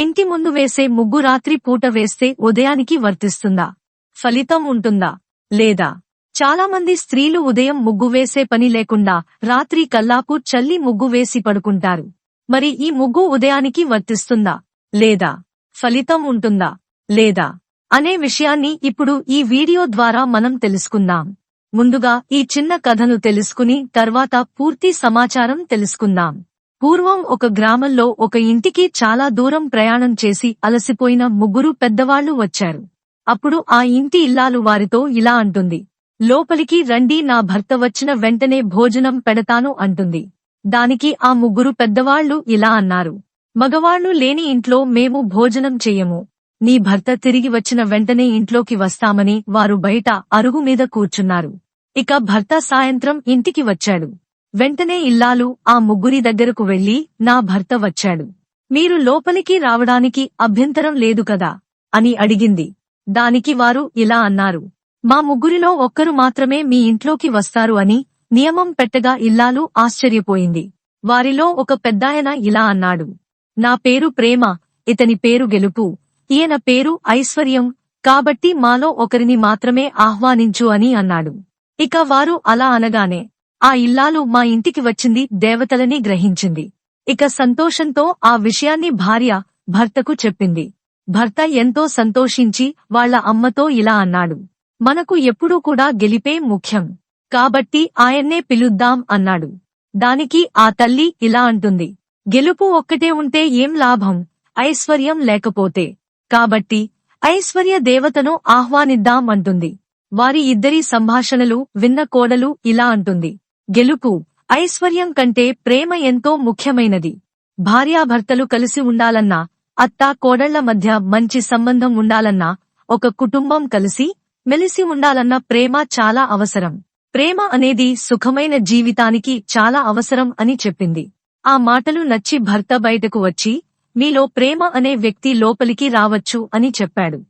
ఇంటి ముందు వేసే ముగ్గు రాత్రి పూట వేస్తే ఉదయానికి వర్తిస్తుందా? ఫలితం ఉంటుందా? లేదా? చాలా మంది స్త్రీలు ఉదయం ముగ్గు వేసే పని లేకుండా రాత్రి కల్లాపు చల్లి ముగ్గు వేసి పడుకుంటారు. మరి ఈ ముగ్గు ఉదయానికి వర్తిస్తుందా? లేదా? ఫలితం ఉంటుందా? లేదా? అనే విషయాన్ని ఇప్పుడు ఈ వీడియో ద్వారా మనం తెలుసుకుందాం. ముందుగా ఈ చిన్న కథను తెలుసుకుని తర్వాత పూర్తి సమాచారం తెలుసుకుందాం. పూర్వం ఒక గ్రామంలో ఒక ఇంటికి చాలా దూరం ప్రయాణం చేసి అలసిపోయిన ముగ్గురు పెద్దవాళ్ళు వచ్చారు. అప్పుడు ఆ ఇంటి ఇల్లాలు వారితో ఇలా అంటుంది. లోపలికి రండి నా భర్త వచ్చిన వెంటనే భోజనం పెడతాను అంటుంది. దానికి ఆ ముగ్గురు పెద్దవాళ్ళు ఇలా అన్నారు. మగవాళ్ళు లేని ఇంట్లో మేము భోజనం చెయ్యము నీ భర్త తిరిగి వచ్చిన వెంటనే ఇంట్లోకి వస్తామని వారు బయట అరుగు మీద కూర్చున్నారు. ఇక భర్త సాయంత్రం ఇంటికి వచ్చాడు. వెంటనే ఇల్లాలు ఆ ముగ్గురి దగ్గరకు వెళ్ళి నా భర్త వచ్చాడు. మీరు లోపలికి రావడానికి అభ్యంతరం లేదు కదా? అని అడిగింది. దానికి వారు ఇలా అన్నారు. మా ముగ్గురిలో ఒక్కరు మాత్రమే మీ ఇంట్లోకి వస్తారు అని నియమం పెట్టగా ఇల్లాలు ఆశ్చర్యపోయింది. వారిలో ఒక పెద్దాయన ఇలా అన్నాడు. నా పేరు ప్రేమ ఇతని పేరు గెలుపు ఈయన పేరు ఐశ్వర్యం కాబట్టి మాలో ఒకరిని మాత్రమే ఆహ్వానించు అని అన్నాడు. ఇక వారు అలా అనగానే ఆ ఇల్లాలు మా ఇంటికి వచ్చింది దేవతలని గ్రహించింది. ఇక సంతోషంతో ఆ విషయాన్ని భార్య భర్తకు చెప్పింది. భర్త ఎంతో సంతోషించి వాళ్ళ అమ్మతో ఇలా అన్నాడు. మనకు ఎప్పుడూ కూడా గెలిపే ముఖ్యం. కాబట్టి ఆయన్నే పిలుద్దాం అన్నాడు. దానికి ఆ తల్లి ఇలా అంటుంది. గెలుపు ఒక్కటే ఉంటే ఏం లాభం? ఐశ్వర్యం లేకపోతే. కాబట్టి ఐశ్వర్య దేవతను ఆహ్వానిద్దాం అంటుంది. వారి ఇద్దరి సంభాషణలు విన్న కోడలు ఇలా అంటుంది. గెలుపు. ఐశ్వర్యం కంటే ప్రేమ ఎంతో ముఖ్యమైనది. భార్యాభర్తలు కలిసి ఉండాలన్నా అత్తా కోడళ్ళ మధ్య మంచి సంబంధం ఉండాలన్నా ఒక కుటుంబం కలిసి మెలిసి ఉండాలన్న ప్రేమ చాలా అవసరం. ప్రేమ అనేది సుఖమైన జీవితానికి చాలా అవసరం అని చెప్పింది. ఆ మాటలు నచ్చి భర్త బయటకు వచ్చి మీలో ప్రేమ అనే వ్యక్తి లోపలికి రావచ్చు అని చెప్పాడు.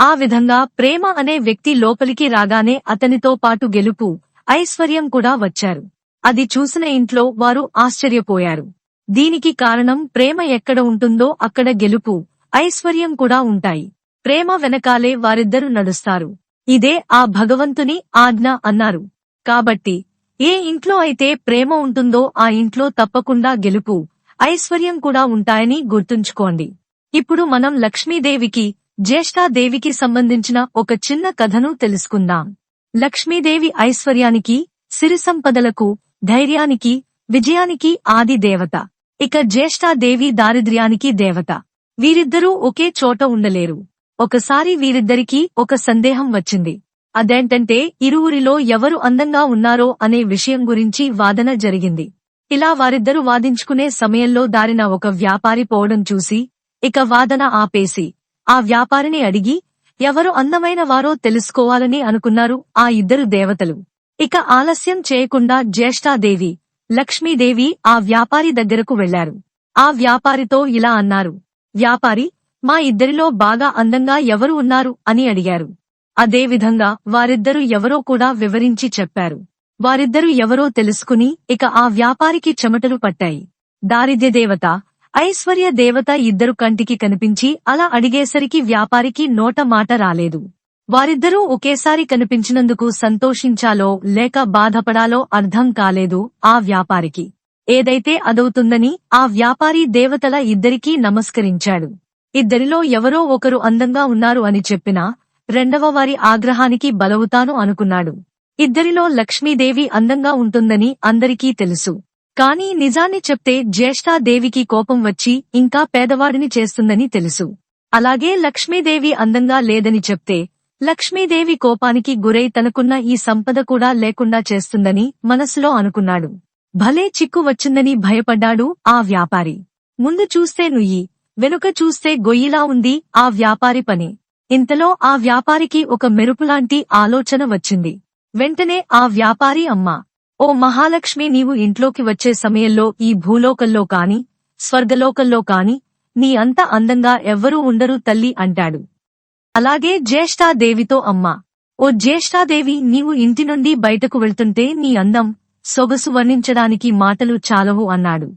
ఆ విధంగా ప్రేమ అనే వ్యక్తి లోపలికి రాగానే అతనితో పాటు గెలుపు ఐశ్వర్యం కూడా వచ్చారు. అది చూసిన ఇంట్లో వారు ఆశ్చర్యపోయారు. దీనికి కారణం ప్రేమ ఎక్కడ ఉంటుందో అక్కడ గెలుపు ఐశ్వర్యం కూడా ఉంటాయి. ప్రేమ వెనకాలే వారిద్దరు నడుస్తారు. ఇదే ఆ భగవంతుని ఆజ్ఞ అన్నారు. కాబట్టి ఏ ఇంట్లో అయితే ప్రేమ ఉంటుందో ఆ ఇంట్లో తప్పకుండా గెలుపు ఐశ్వర్యం కూడా ఉంటాయని గుర్తుంచుకోండి. ఇప్పుడు మనం లక్ష్మీదేవికి జ్యేష్ఠాదేవికి సంబంధించిన ఒక చిన్న కథను తెలుసుకుందాం. లక్ష్మీదేవి ఐశ్వర్యానికి సిరి సంపదలకు ధైర్యానికి విజయానికి ఆది దేవత. ఇక జ్యేష్ఠాదేవి దారిద్ర్యానికి దేవత. వీరిద్దరూ ఒకే చోట ఉండలేరు. ఒకసారి వీరిద్దరికీ ఒక సందేహం వచ్చింది. అదేంటంటే ఇరువురిలో ఎవరు అందంగా ఉన్నారో అనే విషయం గురించి వాదన జరిగింది. ఇలా వారిద్దరూ వాదించుకునే సమయంలో దారిన ఒక వ్యాపారి పోవడం చూసి ఇక వాదన ఆపేసి ఆ వ్యాపారిని అడిగి ఎవరు అందమైన వారో తెలుసుకోవాలని అనుకున్నారు ఆ ఇద్దరు దేవతలు. ఇక ఆలస్యం చేయకుండా జ్యేష్ఠాదేవి లక్ష్మీదేవి ఆ వ్యాపారి దగ్గరకు వెళ్ళారు. ఆ వ్యాపారితో ఇలా అన్నారు. వ్యాపారి మా ఇద్దరిలో బాగా అందంగా ఎవరు ఉన్నారు? అని అడిగారు. అదేవిధంగా వారిద్దరూ ఎవరో కూడా వివరించి చెప్పారు. వారిద్దరూ ఎవరో తెలుసుకుని ఇక ఆ వ్యాపారికి చెమటలు పట్టాయి. దారిద్ర్యదేవత ఐశ్వర్య దేవత ఇద్దరు కంటికి కనిపించి అలా అడిగేసరికి వ్యాపారికి నోట మాట రాలేదు. వారిద్దరూ ఒకేసారి కనిపించినందుకు సంతోషించాలో లేక బాధపడాలో అర్థం కాలేదు ఆ వ్యాపారికి. ఏదైతే అదవుతుందని ఆ వ్యాపారి దేవతల ఇద్దరికీ నమస్కరించాడు. ఇద్దరిలో ఎవరో ఒకరు అందంగా ఉన్నారు అని చెప్పినా రెండవ వారి ఆగ్రహానికి బలవుతాను అనుకున్నాడు. ఇద్దరిలో లక్ష్మీదేవి అందంగా ఉంటుందని అందరికీ తెలుసు. కాని నిజాన్ని చెప్తే జ్యేష్ఠాదేవికి కోపం వచ్చి ఇంకా పేదవాడిని చేస్తుందని తెలుసు. అలాగే లక్ష్మీదేవి అందంగా లేదని చెప్తే లక్ష్మీదేవి కోపానికి గురై తనకున్న ఈ సంపద కూడా లేకుండా చేస్తుందని మనసులో అనుకున్నాడు. భలే చిక్కు వచ్చిందని భయపడ్డాడు ఆ వ్యాపారి. ముందు చూస్తే నుయ్యి వెనుక చూస్తే గొయ్యిలా ఉంది ఆ వ్యాపారి పని. ఇంతలో ఆ వ్యాపారికి ఒక మెరుపులాంటి ఆలోచన వచ్చింది. వెంటనే ఆ వ్యాపారి అమ్మా ఓ మహాలక్ష్మి నీవు ఇంట్లోకి వచ్చే సమయంలో ఈ భూలోకంలో కాని స్వర్గలోకంలో కాని నీ అంత అందంగా ఎవ్వరూ ఉండరు తల్లి అంటాడు. అలాగే జ్యేష్ఠాదేవితో అమ్మా. ఓ జ్యేష్ఠాదేవి నీవు ఇంటి నుండి బయటకు వెళ్తుంటే నీ అందం సొగసు వర్ణించడానికి మాటలు చాలవు అన్నాడు.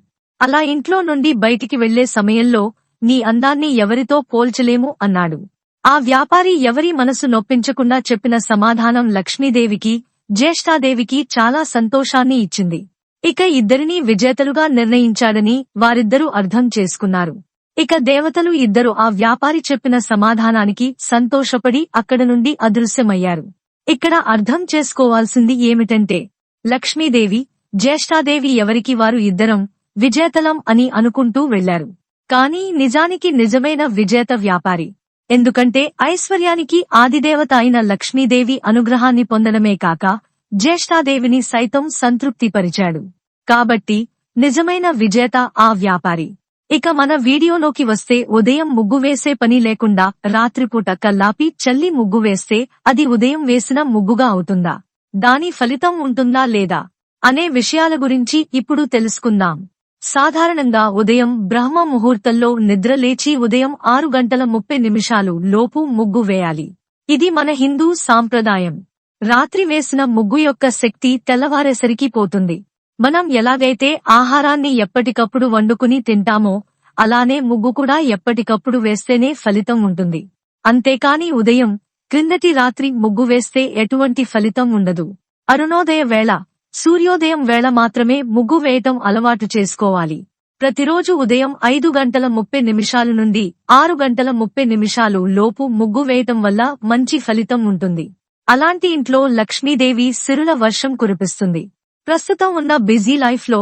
అలా ఇంట్లో నుండి బయటికి వెళ్ళే సమయంలో నీ అందాన్ని ఎవరితో పోల్చలేము అన్నాడు. ఆ వ్యాపారి ఎవరి మనసు నొప్పించకుండా చెప్పిన సమాధానం లక్ష్మీదేవికి జ్యేష్ఠాదేవికి చాలా సంతోషాన్ని ఇచ్చింది. ఇక ఇద్దరినీ విజేతలుగా నిర్ణయించాడని వారిద్దరూ అర్థం చేసుకున్నారు. ఇక దేవతలు ఇద్దరు ఆ వ్యాపారి చెప్పిన సమాధానానికి సంతోషపడి అక్కడ నుండి అదృశ్యమయ్యారు. ఇక్కడ అర్థం చేసుకోవాల్సింది ఏమిటంటే లక్ష్మీదేవి జ్యేష్ఠాదేవి ఎవరికి వారు ఇద్దరం విజేతలం అని అనుకుంటూ వెళ్ళారు కానీ నిజానికి నిజమైన విజేత వ్యాపారి. ఎందుకంటే ఐశ్వర్యానికి ఆదిదేవత అయిన లక్ష్మీదేవి అనుగ్రహాన్ని పొందడమే కాక జ్యేష్ఠాదేవిని సైతం సంతృప్తిపరిచాడు. కాబట్టి నిజమైన విజేత ఆ వ్యాపారి. ఇక మన వీడియోలోకి వస్తే ఉదయం ముగ్గు వేసే పని లేకుండా రాత్రిపూట కల్లాపి చల్లి ముగ్గు వేస్తే అది ఉదయం వేసిన ముగ్గుగా అవుతుందా? దాని ఫలితం ఉంటుందా లేదా? అనే విషయాల గురించి ఇప్పుడు తెలుసుకుందాం. సాధారణంగా ఉదయం బ్రహ్మ ముహూర్తంలో నిద్ర లేచి ఉదయం ఆరు గంటల ముప్పై నిమిషాలు లోపు ముగ్గు వేయాలి. ఇది మన హిందూ సాంప్రదాయం. రాత్రి వేసిన ముగ్గు యొక్క శక్తి తెల్లవారేసరికి పోతుంది. మనం ఎలాగైతే ఆహారాన్ని ఎప్పటికప్పుడు వండుకుని తింటామో అలానే ముగ్గు కూడా ఎప్పటికప్పుడు వేస్తేనే ఫలితం ఉంటుంది. అంతేకాని ఉదయం క్రిందటి రాత్రి ముగ్గు వేస్తే ఎటువంటి ఫలితం ఉండదు. అరుణోదయ వేళ సూర్యోదయం వేళ మాత్రమే ముగ్గు వేయటం అలవాటు చేసుకోవాలి. ప్రతిరోజు ఉదయం ఐదు గంటల ముప్పై నిమిషాల నుండి ఆరు గంటల ముప్పై నిమిషాలు లోపు ముగ్గు వేయటం వల్ల మంచి ఫలితం ఉంటుంది. అలాంటి ఇంట్లో లక్ష్మీదేవి సిరుల వర్షం కురిపిస్తుంది. ప్రస్తుతం ఉన్న బిజీ లైఫ్లో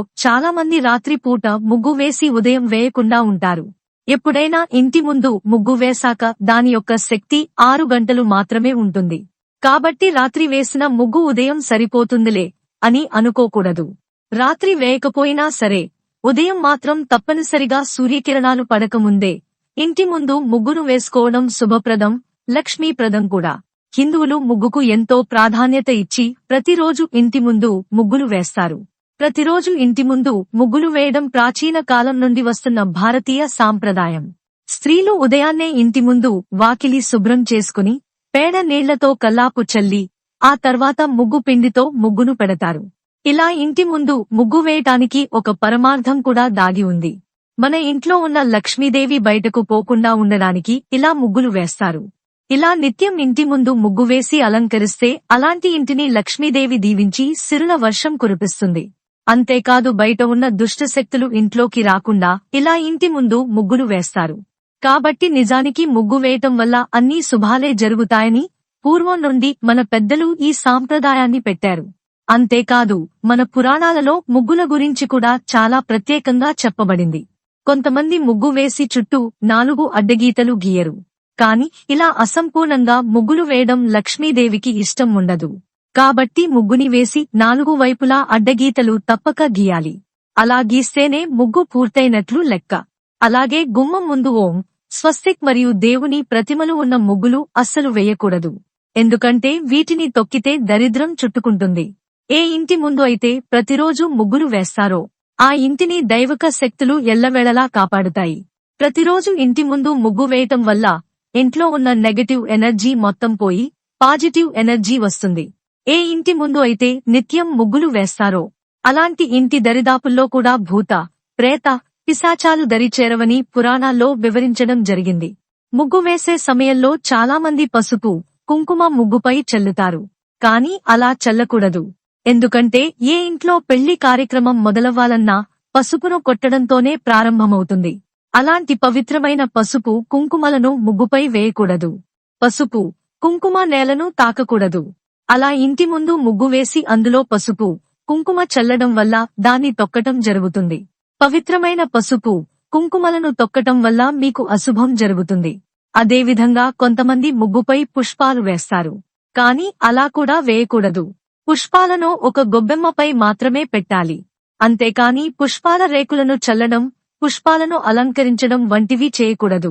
రాత్రిపూట ముగ్గు వేసి ఉదయం వేయకుండా ఉంటారు. ఎప్పుడైనా ఇంటి ముందు ముగ్గు వేశాక దాని యొక్క శక్తి ఆరు గంటలు మాత్రమే ఉంటుంది. కాబట్టి రాత్రి వేసిన ముగ్గు ఉదయం సరిపోతుందిలే అని అనుకోకూడదు. రాత్రి వేయకపోయినా సరే ఉదయం మాత్రం తప్పనిసరిగా సూర్యకిరణాలు పడకముందే ఇంటి ముందు ముగ్గును వేసుకోవడం శుభప్రదం లక్ష్మీప్రదం కూడా. హిందువులు ముగ్గుకు ఎంతో ప్రాధాన్యత ఇచ్చి ప్రతిరోజు ఇంటి ముందు ముగ్గులు వేస్తారు. ప్రతిరోజు ఇంటి ముందు ముగ్గులు వేయడం ప్రాచీన కాలం నుండి వస్తున్న భారతీయ సాంప్రదాయం. స్త్రీలు ఉదయాన్నే ఇంటి ముందు వాకిలి శుభ్రం చేసుకుని పేడ నీళ్ళతో కల్లాపు చల్లి ఆ తర్వాత ముగ్గు పిండితో ముగ్గును పెడతారు. ఇలా ఇంటి ముందు ముగ్గు వేయటానికి ఒక పరమార్థం కూడా దాగి ఉంది. మన ఇంట్లో ఉన్న లక్ష్మీదేవి బయటకు పోకుండా ఉండడానికి ఇలా ముగ్గులు వేస్తారు. ఇలా నిత్యం ఇంటి ముందు ముగ్గు వేసి అలంకరిస్తే అలాంటి ఇంటిని లక్ష్మీదేవి దీవించి సిరుల వర్షం కురిపిస్తుంది. అంతేకాదు బయట ఉన్న దుష్ట శక్తులు ఇంట్లోకి రాకుండా ఇలా ఇంటి ముందు ముగ్గులు వేస్తారు. కాబట్టి నిజానికి ముగ్గు వేయటం వల్ల అన్నీ శుభాలే జరుగుతాయని పూర్వం నుండి మన పెద్దలు ఈ సాంప్రదాయాన్ని పెట్టారు. అంతేకాదు మన పురాణాలలో ముగ్గుల గురించి కూడా చాలా ప్రత్యేకంగా చెప్పబడింది. కొంతమంది ముగ్గు వేసి చుట్టూ నాలుగు అడ్డగీతలు గీయరు. కాని ఇలా అసంపూర్ణంగా ముగ్గులు వేయడం లక్ష్మీదేవికి ఇష్టం ఉండదు. కాబట్టి ముగ్గుని వేసి నాలుగు వైపులా అడ్డగీతలు తప్పక గీయాలి. అలా గీస్తేనే ముగ్గు పూర్తయినట్లు లెక్క. అలాగే గుమ్మం ముందు ఓం స్వస్తిక్ మరియు దేవుని ప్రతిమలు ఉన్న ముగ్గులు అస్సలు వేయకూడదు. ఎందుకంటే వీటిని తొక్కితే దరిద్రం చుట్టుకుంటుంది. ఏ ఇంటి ముందు అయితే ప్రతిరోజు ముగ్గులు వేస్తారో ఆ ఇంటిని దైవక శక్తులు ఎల్లవేళలా కాపాడుతాయి. ప్రతిరోజు ఇంటి ముందు ముగ్గు వేయటం వల్ల ఇంట్లో ఉన్న నెగటివ్ ఎనర్జీ మొత్తం పోయి పాజిటివ్ ఎనర్జీ వస్తుంది. ఏ ఇంటి ముందు అయితే నిత్యం ముగ్గులు వేస్తారో అలాంటి ఇంటి దరిదాపుల్లో కూడా భూత ప్రేత పిశాచాలు దరిచేరవని పురాణాల్లో వివరించడం జరిగింది. ముగ్గు వేసే సమయంలో చాలామంది పసుపు కుంకుమ ముగ్గుపై చల్లుతారు. కాని అలా చల్లకూడదు. ఎందుకంటే ఏ ఇంట్లో పెళ్ళి కార్యక్రమం మొదలవ్వాలన్నా పసుపును కొట్టడంతోనే ప్రారంభమవుతుంది. అలాంటి పవిత్రమైన పసుపు కుంకుమలను ముగ్గుపై వేయకూడదు. పసుపు కుంకుమ నేలను తాకకూడదు. అలా ఇంటి ముందు ముగ్గు వేసి అందులో పసుపు కుంకుమ చల్లడం వల్ల దాన్ని తొక్కటం జరుగుతుంది. పవిత్రమైన పసుపు కుంకుమలను తొక్కటం వల్ల మీకు అశుభం జరుగుతుంది. అదేవిధంగా కొంతమంది ముగ్గుపై పుష్పాలు వేస్తారు. కాని అలా కూడా వేయకూడదు. పుష్పాలను ఒక గొబ్బెమ్మపై మాత్రమే పెట్టాలి. అంతేకాని పుష్పాల రేకులను చల్లడం పుష్పాలను అలంకరించడం వంటివి చేయకూడదు.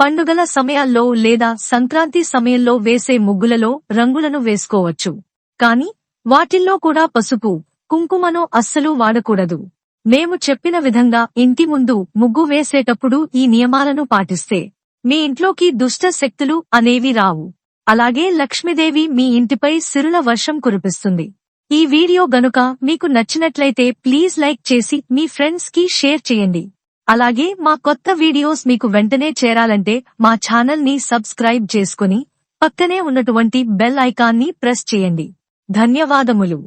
పండుగల సమయాల్లో లేదా సంక్రాంతి సమయంలో వేసే ముగ్గులలో రంగులను వేసుకోవచ్చు. కాని వాటిల్లో కూడా పసుపు కుంకుమను అస్సలు వాడకూడదు. మేము చెప్పిన విధంగా ఇంటి ముందు ముగ్గు వేసేటప్పుడు ఈ నియమాలను పాటిస్తే మీ ఇంట్లోకి దుష్ట శక్తులు అనేవి రావు. అలాగే లక్ష్మీదేవి మీ ఇంటిపై సిరుల వర్షం కురిపిస్తుంది. ఈ వీడియో గనుక మీకు నచ్చినట్లయితే ప్లీజ్ లైక్ చేసి మీ ఫ్రెండ్స్కి షేర్ చేయండి. అలాగే మా కొత్త వీడియోస్ మీకు వెంటనే చేరాలంటే మా ఛానల్ని సబ్స్క్రైబ్ చేసుకుని పక్కనే ఉన్నటువంటి బెల్ ఐకాన్ని ప్రెస్ చేయండి. ధన్యవాదములు.